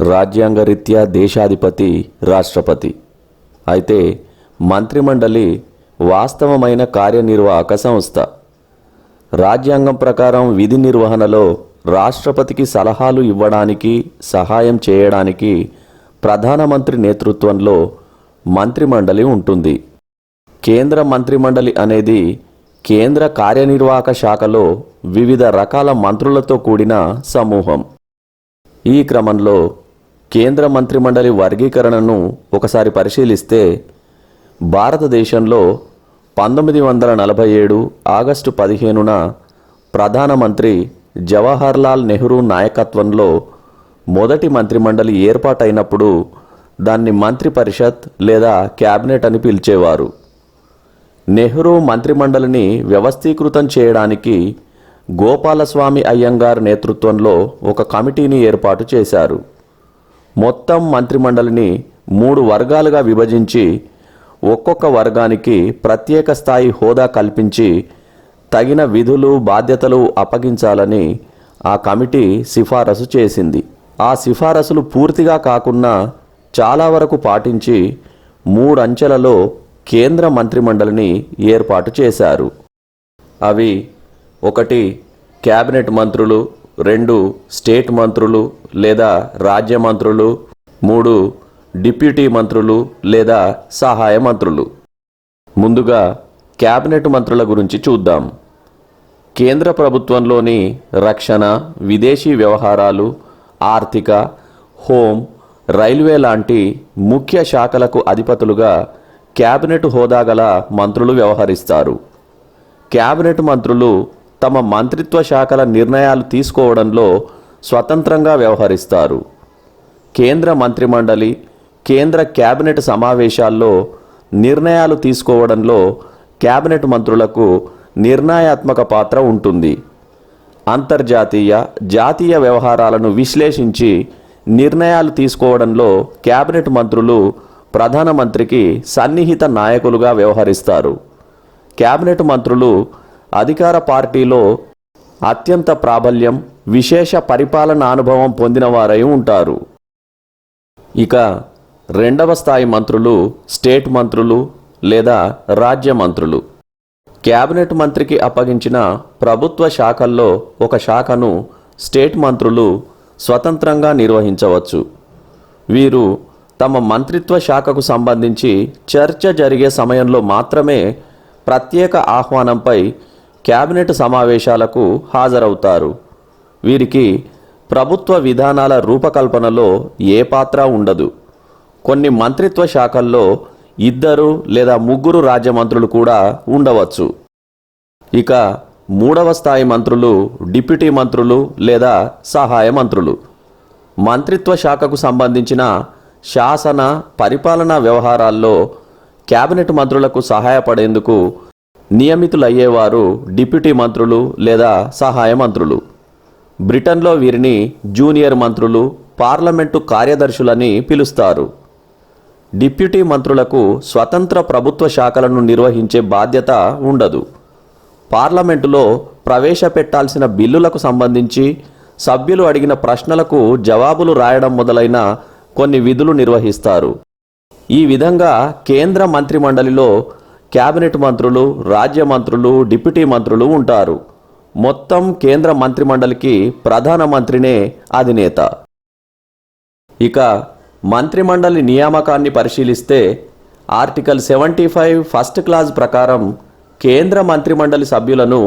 రాజ్యాంగరీత్యా దేశాధిపతి రాష్ట్రపతి. అయితే మంత్రిమండలి వాస్తవమైన కార్యనిర్వాహక సంస్థ. రాజ్యాంగం ప్రకారం విధి నిర్వహణలో రాష్ట్రపతికి సలహాలు ఇవ్వడానికి సహాయం చేయడానికి ప్రధానమంత్రి నేతృత్వంలో మంత్రిమండలి ఉంటుంది. కేంద్ర మంత్రిమండలి అనేది కేంద్ర కార్యనిర్వాహక శాఖలో వివిధ రకాల మంత్రులతో కూడిన సమూహం. ఈ క్రమంలో కేంద్ర మంత్రిమండలి వర్గీకరణను ఒకసారి పరిశీలిస్తే భారతదేశంలో పంతొమ్మిది వందల నలభై ఏడు ఆగస్టు పదిహేనున ప్రధానమంత్రి జవహర్లాల్ నెహ్రూ నాయకత్వంలో మొదటి మంత్రిమండలి ఏర్పాటైనప్పుడు దాన్ని మంత్రి పరిషత్ లేదా క్యాబినెట్ అని పిలిచేవారు. నెహ్రూ మంత్రిమండలిని వ్యవస్థీకృతం చేయడానికి గోపాలస్వామి అయ్యంగార్ నేతృత్వంలో ఒక కమిటీని ఏర్పాటు చేశారు. మొత్తం మంత్రిమండలిని మూడు వర్గాలుగా విభజించి ఒక్కొక్క వర్గానికి ప్రత్యేక స్థాయి హోదా కల్పించి తగిన విధులు బాధ్యతలు అప్పగించాలని ఆ కమిటీ సిఫారసు చేసింది. ఆ సిఫారసులు పూర్తిగా కాకున్నా చాలా వరకు పాటించి మూడు అంచెలలో కేంద్ర మంత్రిమండలిని ఏర్పాటు చేశారు. అవి ఒకటి క్యాబినెట్ మంత్రులు రెండు స్టేట్ మంత్రులు లేదా రాజ్య మంత్రులు మూడు డిప్యూటీ మంత్రులు లేదా సహాయ మంత్రులు. ముందుగా క్యాబినెట్ మంత్రుల గురించి చూద్దాం. కేంద్ర ప్రభుత్వంలోని రక్షణ విదేశీ వ్యవహారాలు ఆర్థిక హోం రైల్వే లాంటి ముఖ్య శాఖలకు అధిపతులుగా క్యాబినెట్ హోదా గల మంత్రులు వ్యవహరిస్తారు. క్యాబినెట్ మంత్రులు తమ మంత్రిత్వ శాఖల నిర్ణయాలు తీసుకోవడంలో స్వతంత్రంగా వ్యవహరిస్తారు. కేంద్ర మంత్రిమండలి కేంద్ర క్యాబినెట్ సమావేశాల్లో నిర్ణయాలు తీసుకోవడంలో క్యాబినెట్ మంత్రులకు నిర్ణయాత్మక పాత్ర ఉంటుంది. అంతర్జాతీయ జాతీయ వ్యవహారాలను విశ్లేషించి నిర్ణయాలు తీసుకోవడంలో క్యాబినెట్ మంత్రులు ప్రధానమంత్రికి సన్నిహిత నాయకులుగా వ్యవహరిస్తారు. క్యాబినెట్ మంత్రులు అధికార పార్టీలో అత్యంత ప్రాబల్యం విశేష పరిపాలన అనుభవం పొందిన వారై ఉంటారు. ఇక రెండవ స్థాయి మంత్రులు స్టేట్ మంత్రులు లేదా రాజ్య మంత్రులు. క్యాబినెట్ మంత్రికి అప్పగించిన ప్రభుత్వ శాఖల్లో ఒక శాఖను స్టేట్ మంత్రులు స్వతంత్రంగా నిర్వహించవచ్చు. వీరు తమ మంత్రిత్వ శాఖకు సంబంధించి చర్చ జరిగే సమయంలో మాత్రమే ప్రత్యేక ఆహ్వానంపై క్యాబినెట్ సమావేశాలకు హాజరవుతారు. వీరికి ప్రభుత్వ విధానాల రూపకల్పనలో ఏ పాత్ర ఉండదు. కొన్ని మంత్రిత్వ శాఖల్లో ఇద్దరు లేదా ముగ్గురు రాజ్య మంత్రులు కూడా ఉండవచ్చు. ఇక మూడవ స్థాయి మంత్రులు డిప్యూటీ మంత్రులు లేదా సహాయ మంత్రులు. మంత్రిత్వ శాఖకు సంబంధించిన శాసన పరిపాలనా వ్యవహారాల్లో క్యాబినెట్ మంత్రులకు సహాయపడేందుకు నియమితులయ్యేవారు డిప్యూటీ మంత్రులు లేదా సహాయ మంత్రులు. బ్రిటన్లో వీరిని జూనియర్ మంత్రులు పార్లమెంటు కార్యదర్శులని పిలుస్తారు. డిప్యూటీ మంత్రులకు స్వతంత్ర ప్రభుత్వ శాఖలను నిర్వహించే బాధ్యత ఉండదు. పార్లమెంటులో ప్రవేశపెట్టాల్సిన బిల్లులకు సంబంధించి సభ్యులు అడిగిన ప్రశ్నలకు జవాబులు రాయడం మొదలైన కొన్ని విధులు నిర్వహిస్తారు. ఈ విధంగా కేంద్ర మంత్రిమండలిలో కేబినెట్ మంత్రులు రాజ్య మంత్రులు డిప్యూటీ మంత్రులు ఉంటారు. మొత్తం కేంద్ర మంత్రిమండలికి ప్రధానమంత్రినే అధినేత. ఇక మంత్రిమండలి నియామకాన్ని పరిశీలిస్తే article seventy five first clause ప్రకారం కేంద్ర మంత్రిమండలి సభ్యులను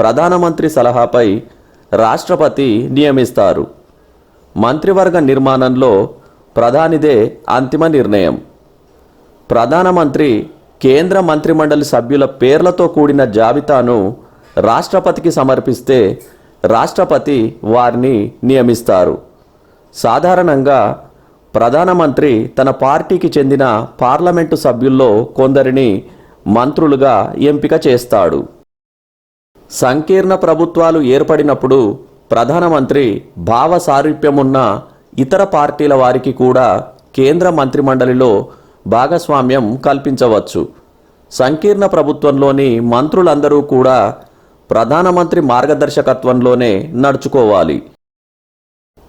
ప్రధానమంత్రి సలహాపై రాష్ట్రపతి నియమిస్తారు. మంత్రివర్గ నిర్మాణంలో ప్రధానిదే అంతిమ నిర్ణయం. ప్రధానమంత్రి కేంద్ర మంత్రిమండలి సభ్యుల పేర్లతో కూడిన జాబితాను రాష్ట్రపతికి సమర్పిస్తే రాష్ట్రపతి వారిని నియమిస్తారు. సాధారణంగా ప్రధానమంత్రి తన పార్టీకి చెందిన పార్లమెంటు సభ్యుల్లో కొందరిని మంత్రులుగా ఎంపిక చేస్తాడు. సంకీర్ణ ప్రభుత్వాలు ఏర్పడినప్పుడు ప్రధానమంత్రి భావ సారూప్యమున్న ఇతర పార్టీల వారికి కూడా కేంద్ర మంత్రిమండలిలో భాగస్వామ్యం కల్పించవచ్చు. సంకీర్ణ ప్రభుత్వంలోని మంత్రులందరూ కూడా ప్రధానమంత్రి మార్గదర్శకత్వంలోనే నడుచుకోవాలి.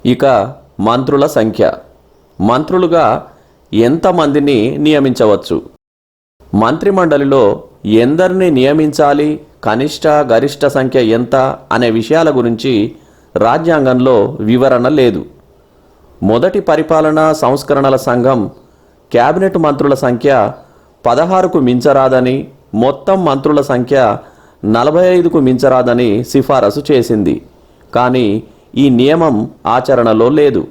ఇక మంత్రుల సంఖ్య. మంత్రులుగా ఎంతమందిని నియమించవచ్చు? మంత్రిమండలిలో ఎందరిని నియమించాలి? కనిష్ట గరిష్ట సంఖ్య ఎంత? అనే విషయాల గురించి రాజ్యాంగంలో వివరణ లేదు. మొదటి పరిపాలనా సంస్కరణల సంఘం కేబినెట్ మంత్రుల సంఖ్య పదహారుకు మించరాదని మొత్తం మంత్రుల సంఖ్య నలభై ఐదుకు మించరాదని సిఫారసు చేసింది. కానీ ఈ నియమం ఆచరణలో లేదు.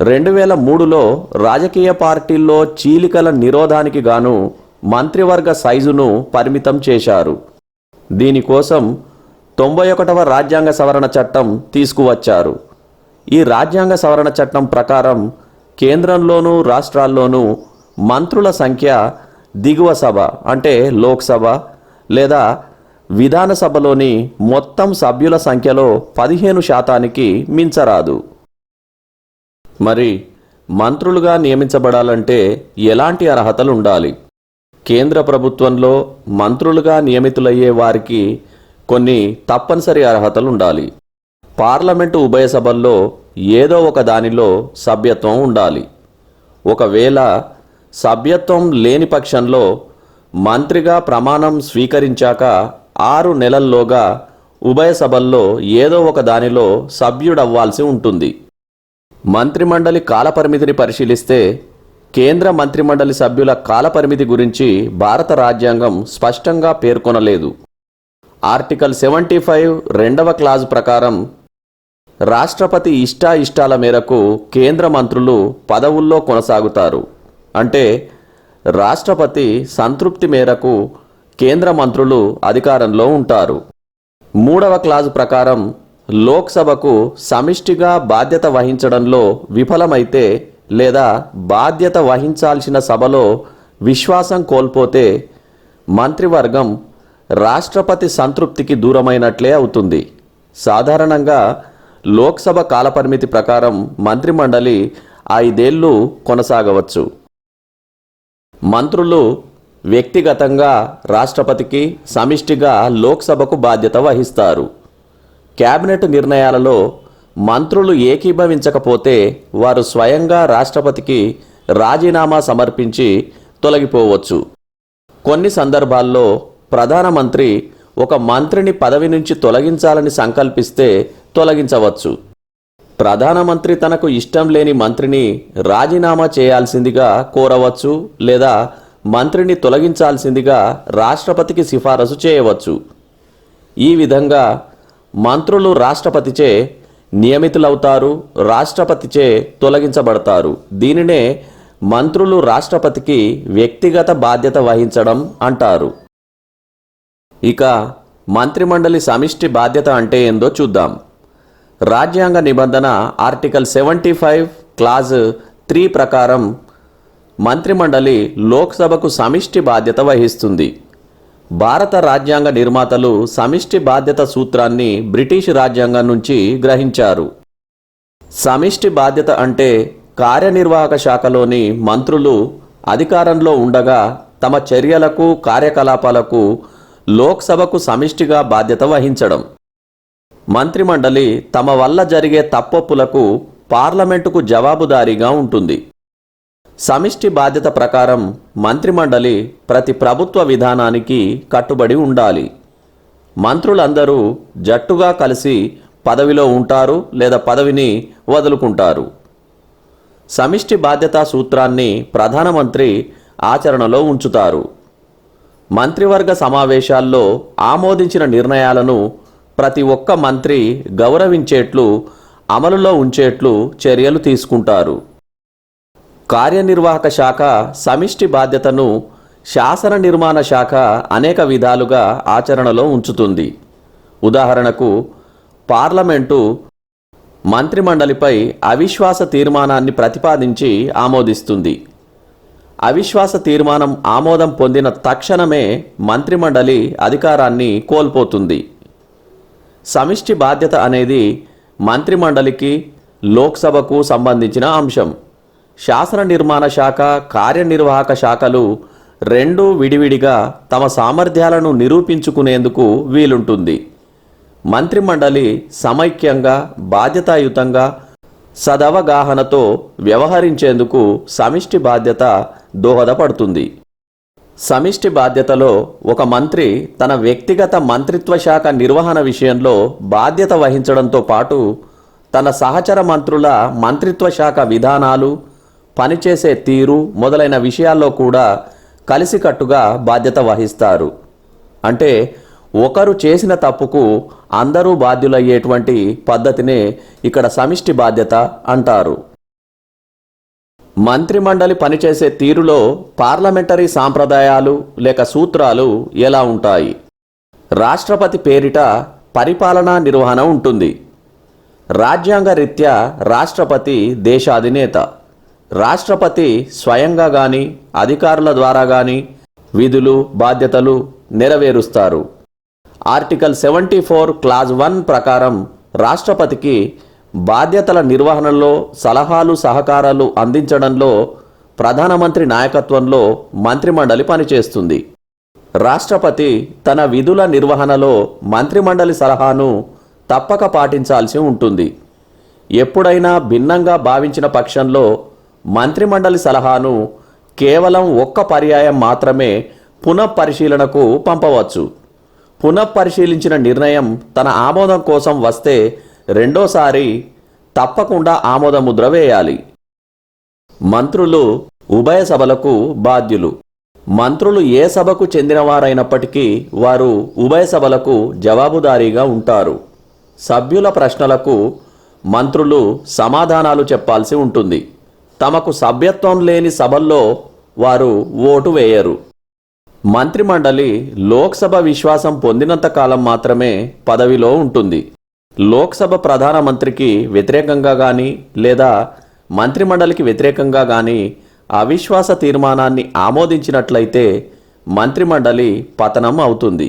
రెండు వేల మూడులో రాజకీయ పార్టీల్లో చీలికల నిరోధానికి గాను మంత్రివర్గ సైజును పరిమితం చేశారు. దీనికోసం తొంభై ఒకటవ రాజ్యాంగ సవరణ చట్టం తీసుకువచ్చారు. ఈ రాజ్యాంగ సవరణ చట్టం ప్రకారం కేంద్రంలోనూ రాష్ట్రాల్లోనూ మంత్రుల సంఖ్య దిగువ సభ అంటే లోక్సభ లేదా విధానసభలోని మొత్తం సభ్యుల సంఖ్యలో పదిహేను శాతానికి మించరాదు. మరి మంత్రులుగా నియమించబడాలంటే ఎలాంటి అర్హతలు ఉండాలి కేంద్ర ప్రభుత్వంలో మంత్రులుగా నియమితులయ్యే వారికి కొన్ని తప్పనిసరి అర్హతలు ఉండాలి పార్లమెంటు ఉభయ సభల్లో ఏదో ఒక దానిలో సభ్యత్వం ఉండాలి. ఒకవేళ సభ్యత్వం లేని పక్షంలో మంత్రిగా ప్రమాణం స్వీకరించాక ఆరు నెలల్లోగా ఉభయ సభల్లో ఏదో ఒక దానిలో సభ్యుడవ్వాల్సి ఉంటుంది. మంత్రిమండలి కాలపరిమితిని పరిశీలిస్తే కేంద్ర మంత్రిమండలి సభ్యుల కాలపరిమితి గురించి భారత రాజ్యాంగం స్పష్టంగా పేర్కొనలేదు. ఆర్టికల్ సెవెంటీ ఫైవ్ రెండవ క్లాజ్ ప్రకారం రాష్ట్రపతి ఇష్టాయిష్టాల మేరకు కేంద్ర మంత్రులు పదవుల్లో కొనసాగుతారు. అంటే రాష్ట్రపతి సంతృప్తి మేరకు కేంద్ర మంత్రులు అధికారంలో ఉంటారు. మూడవ క్లాజు ప్రకారం లోక్సభకు సమిష్టిగా బాధ్యత వహించడంలో విఫలమైతే లేదా బాధ్యత వహించాల్సిన సభలో విశ్వాసం కోల్పోతే మంత్రివర్గం రాష్ట్రపతి సంతృప్తికి దూరమైనట్లే అవుతుంది. సాధారణంగా లోక్సభ కాలపరిమితి ప్రకారం మంత్రిమండలి ఐదేళ్ళు కొనసాగవచ్చు. మంత్రులు వ్యక్తిగతంగా రాష్ట్రపతికి సమిష్టిగా లోక్సభకు బాధ్యత వహిస్తారు. కేబినెట్ నిర్ణయాలలో మంత్రులు ఏకీభవించకపోతే వారు స్వయంగా రాష్ట్రపతికి రాజీనామా సమర్పించి తొలగిపోవచ్చు. కొన్ని సందర్భాల్లో ప్రధానమంత్రి ఒక మంత్రిని పదవి నుంచి తొలగించాలని సంకల్పిస్తే తొలగించవచ్చు. ప్రధానమంత్రి తనకు ఇష్టం లేని మంత్రిని రాజీనామా చేయాల్సిందిగా కోరవచ్చు లేదా మంత్రిని తొలగించాల్సిందిగా రాష్ట్రపతికి సిఫారసు చేయవచ్చు. ఈ విధంగా మంత్రులు రాష్ట్రపతిచే నియమితులవుతారు రాష్ట్రపతిచే తొలగించబడతారు. దీనినే మంత్రులు రాష్ట్రపతికి వ్యక్తిగత బాధ్యత వహించడం అంటారు. ఇక మంత్రిమండలి సమిష్టి బాధ్యత అంటే ఏందో చూద్దాం. రాజ్యాంగ నిబంధన article seventy five clause three ప్రకారం మంత్రిమండలి లోక్సభకు సమిష్టి బాధ్యత వహిస్తుంది. భారత రాజ్యాంగ నిర్మాతలు సమిష్టి బాధ్యత సూత్రాన్ని బ్రిటిష్ రాజ్యాంగం నుంచి గ్రహించారు. సమిష్టి బాధ్యత అంటే కార్యనిర్వాహక శాఖలోని మంత్రులు అధికారంలో ఉండగా తమ చర్యలకు కార్యకలాపాలకు లోక్సభకు సమిష్టిగా బాధ్యత వహించడం. మంత్రిమండలి తమ వల్ల జరిగే తప్పొప్పులకు పార్లమెంటుకు జవాబుదారీగా ఉంటుంది. సమిష్టి బాధ్యత ప్రకారం మంత్రిమండలి ప్రతి ప్రభుత్వ విధానానికి కట్టుబడి ఉండాలి. మంత్రులందరూ జట్టుగా కలిసి పదవిలో ఉంటారు లేదా పదవిని వదులుకుంటారు. సమిష్టి బాధ్యతా సూత్రాన్ని ప్రధానమంత్రి ఆచరణలో ఉంచుతారు. మంత్రివర్గ సమావేశాల్లో ఆమోదించిన నిర్ణయాలను ప్రతి ఒక్క మంత్రి గౌరవించేట్లు అమలులో ఉంచేట్లు చర్యలు తీసుకుంటారు. కార్యనిర్వాహక శాఖ సమిష్టి బాధ్యతను శాసన నిర్మాణ శాఖ అనేక విధాలుగా ఆచరణలో ఉంచుతుంది. ఉదాహరణకు పార్లమెంటు మంత్రిమండలిపై అవిశ్వాస తీర్మానాన్ని ప్రతిపాదించి ఆమోదిస్తుంది. అవిశ్వాస తీర్మానం ఆమోదం పొందిన తక్షణమే మంత్రిమండలి అధికారాన్ని కోల్పోతుంది. సమిష్టి బాధ్యత అనేది మంత్రిమండలికి లోక్సభకు సంబంధించిన అంశం. శాసన నిర్మాణ శాఖ కార్యనిర్వాహక శాఖలు రెండూ విడివిడిగా తమ సామర్థ్యాలను నిరూపించుకునేందుకు వీలుంటుంది. మంత్రిమండలి సమైక్యంగా బాధ్యతాయుతంగా సదవగాహనతో వ్యవహరించేందుకు సమిష్టి బాధ్యత దోహదపడుతుంది సమిష్టి బాధ్యతలో ఒక మంత్రి తన వ్యక్తిగత మంత్రిత్వ శాఖ నిర్వహణ విషయంలో బాధ్యత వహించడంతో పాటు తన సహచర మంత్రుల మంత్రిత్వ శాఖ విధానాలు పనిచేసే తీరు మొదలైన విషయాల్లో కూడా కలిసికట్టుగా బాధ్యత వహిస్తారు. అంటే ఒకరు చేసిన తప్పుకు అందరూ బాధ్యులయ్యేటువంటి పద్ధతినే ఇక్కడ సమిష్టి బాధ్యత అంటారు. మంత్రిమండలి పనిచేసే తీరులో పార్లమెంటరీ సాంప్రదాయాలు లేక సూత్రాలు ఎలా ఉంటాయి? రాష్ట్రపతి పేరిట పరిపాలనా నిర్వహణ ఉంటుంది. రాజ్యాంగ రీత్యా రాష్ట్రపతి దేశాధినేత. రాష్ట్రపతి స్వయంగా గాని అధికారుల ద్వారా గాని విధులు బాధ్యతలు నెరవేరుస్తారు. Article seventy four clause one ప్రకారం రాష్ట్రపతికి బాధ్యతల నిర్వహణలో సలహాలు సహకారాలు అందించడంలో ప్రధానమంత్రి నాయకత్వంలో మంత్రిమండలి పనిచేస్తుంది. రాష్ట్రపతి తన విధుల నిర్వహణలో మంత్రిమండలి సలహాను తప్పక పాటించాల్సి ఉంటుంది. ఎప్పుడైనా భిన్నంగా భావించిన పక్షంలో మంత్రిమండలి సలహాను కేవలం ఒక్క పర్యాయం మాత్రమే పునఃపరిశీలనకు పంపవచ్చు. పునఃపరిశీలించిన నిర్ణయం తన ఆమోదం కోసం వస్తే రెండోసారి తప్పకుండా ఆమోదముద్ర వేయాలి. మంత్రులు ఉభయ సభలకు బాధ్యులు. మంత్రులు ఏ సభకు చెందినవారైనప్పటికీ వారు ఉభయ సభలకు జవాబుదారీగా ఉంటారు. సభ్యుల ప్రశ్నలకు మంత్రులు సమాధానాలు చెప్పాల్సి ఉంటుంది. తమకు సభ్యత్వం లేని సభల్లో వారు ఓటు వేయరు. మంత్రిమండలి లోక్సభ విశ్వాసం పొందినంత కాలం మాత్రమే పదవిలో ఉంటుంది. లోక్సభ ప్రధానమంత్రికి వ్యతిరేకంగా కానీ లేదా మంత్రిమండలికి వ్యతిరేకంగా కానీ అవిశ్వాస తీర్మానాన్ని ఆమోదించినట్లయితే మంత్రిమండలి పతనం అవుతుంది.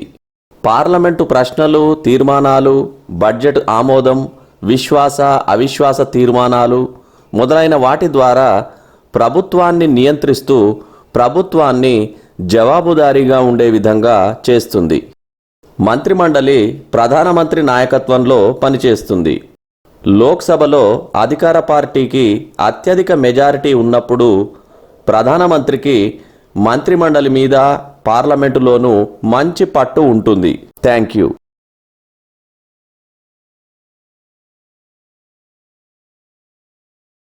పార్లమెంటు ప్రశ్నలు తీర్మానాలు బడ్జెట్ ఆమోదం విశ్వాస అవిశ్వాస తీర్మానాలు మొదలైన వాటి ద్వారా ప్రభుత్వాన్ని నియంత్రిస్తూ ప్రభుత్వాన్ని జవాబుదారీగా ఉండే విధంగా చేస్తుంది. మంత్రిమండలి ప్రధానమంత్రి నాయకత్వంలో పనిచేస్తుంది. లోక్సభలో అధికార పార్టీకి అత్యధిక మెజారిటీ ఉన్నప్పుడు ప్రధానమంత్రికి మంత్రిమండలి మీద పార్లమెంటులోనూ మంచి పట్టు ఉంటుంది. Thank you.